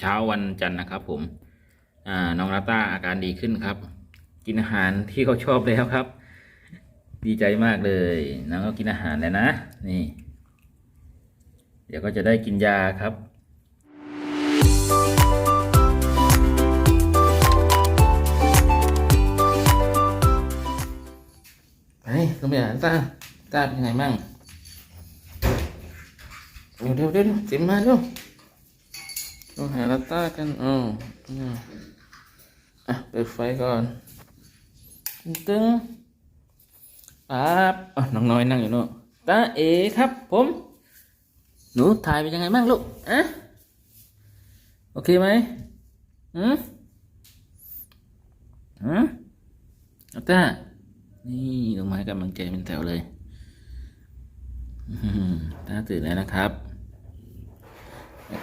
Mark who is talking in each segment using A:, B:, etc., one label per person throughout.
A: เช้าวันจันทร์นะครับ ผมอ่าน้องลาต้าอาการดีขึ้นครับ กินอาหารที่เขาชอบแล้วครับ ดีใจมากเลยน้องก็กินอาหารแล้วนะ นี่ เดี๋ยวก็จะได้กินยาครับไปลงไปหาตาตาเป็นไงมั่งเดี๋ยวเดี๋ยวเดี๋ยวเต็มมาเร็ว ลงหาลาต้ากันอ๋ออืมอะเปิดไฟก่อนตึ้งปั๊บอะน้องน้อยนั่งอยู่โน่นตาเอครับผม หนูถ่ายเป็นยังไงบ้างลูกอะโอเคไหมอืมอืมตานี่ลงมาให้กำลังใจเป็นแถวเลยตาตื่นแล้วนะครับ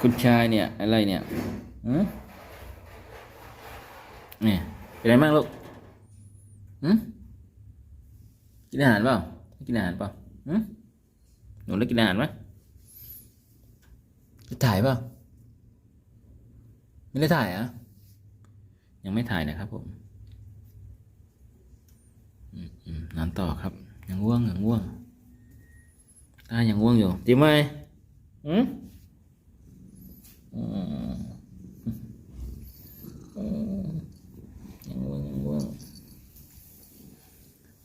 A: คุณชายเนี่ยอะไรเนี่ยเนี่ยเป็นไรบ้างลูกกินอาหารเปล่า กินอาหารเปล่าหืมหนูได้กินอาหารไหมจะถ่ายเปล่า ไม่ได้ถ่ายอะ ยังไม่ถ่ายนะครับผมอืมอืมนอนต่อครับ ยังง่วงยังง่วงตายังง่วงอยู่จริงไหมอืมอืมอืมยังง่วงยังง่วง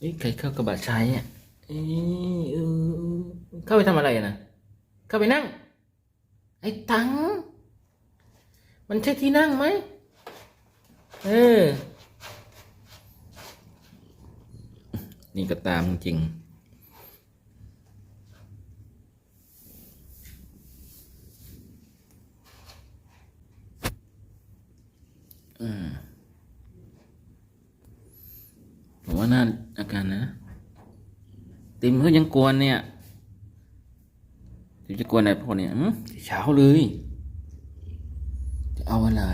A: เอ้ยใครเข้ากระบะชายเนี่ยเอ้ยเออเข้าไปทำอะไรนะเข้าไปนั่ง ไอ้ตัง มันใช่ที่นั่งไหมเออ นี่ก็ตามจริง อืมผม ว่าน่าอาการนะ ติมเขายังกวนเนี่ยติมจะกวนอะไรพวกเนี่ยเช้าเลย จะเอาอะไร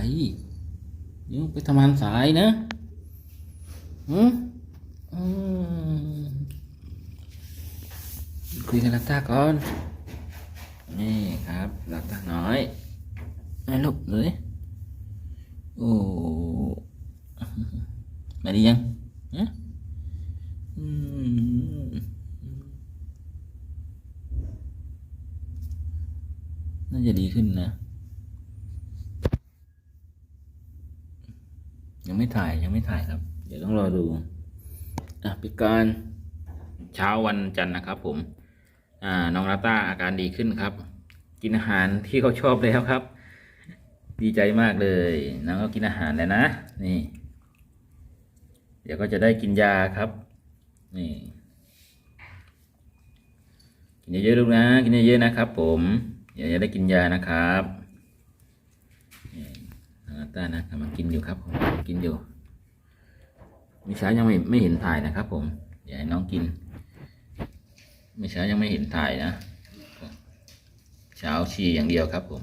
A: เดี๋ยวไปทำงานสายนะอืมคุยกับลักตาก่อน นี่ครับลักตาน้อยไอ้ลูกเลยโอ้มาดียังฮะอืม น่าจะดีขึ้นนะ ยังไม่ถ่ายยังไม่ถ่ายครับ เดี๋ยวต้องรอดู อะพิการเช้าวันจันทร์นะครับ ผม อ่า น้องลาต้าอาการดีขึ้นครับ กินอาหารที่เขาชอบแล้วครับ ดีใจมากเลยน้องก็กินอาหารแล้วนะ นี่ เดี๋ยวก็จะได้กินยาครับ นี่กินเยอะๆลูกนะ กินเยอะๆนะครับผม เดี๋ยวจะได้กินยานะครับนี่น้อาต้านะกำลังกินอยู่ครับผมกินอยู่มิช้ายังไม่ไม่เห็นถ่ายนะครับ ผมอย่าให้น้องกินมิช้ายังไม่เห็นถ่ายนะ เช้าชีอย่างเดียวครับผม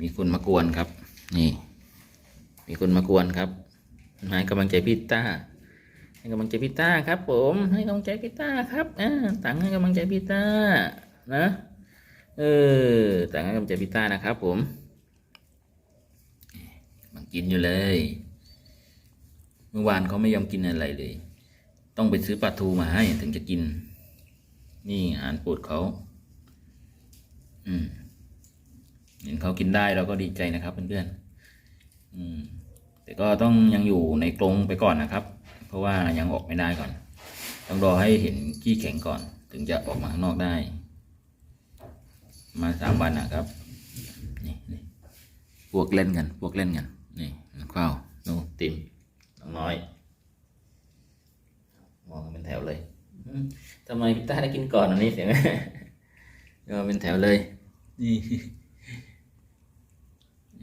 A: มีคนมากวนครับ นี่ มีคนมากวนครับให้กำลังใจพี่ต้า ให้กำลังใจพี่ต้าครับ ผมให้กำลังใจพี่ต้าครับอ่าตังให้กำลังใจพี่ต้านะเออตังให้กำลังใจพี่ต้านะครับ ผมมันกินอยู่เลย เมื่อวานเขาไม่ยอมกินอะไรเลย ต้องไปซื้อปลาทูมาให้ถึงจะกิน นี่อาหารโปรดเขาอืมเห็นเขากินได้เราก็ดีใจนะครับเพื่อนๆอืมแต่ก็ต้องยังอยู่ในกรงไปก่อนนะครับ เพราะว่ายังออกไม่ได้ก่อน ต้องรอให้เห็นขี้แข็งก่อน ถึงจะออกมาข้างนอกได้ มาสามวันนะครับนี่นี่พวกเล่นกันพวกเล่นกันนี่ข้าวนูติมน้องน้อยมองเป็นแถวเลยทำไมพี่ต้าได้กินก่อนอันนี้เสียงก็เป็นแถวเลยนี่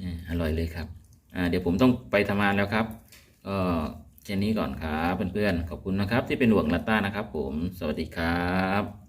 A: อ่าอร่อยเลยครับ อ่า เดี๋ยวผมต้องไปทำงานแล้วครับ ก็ แค่นี้ก่อนครับเพื่อนๆ ขอบคุณนะครับที่เป็นห่วงลัตต้านะครับผม สวัสดีครับ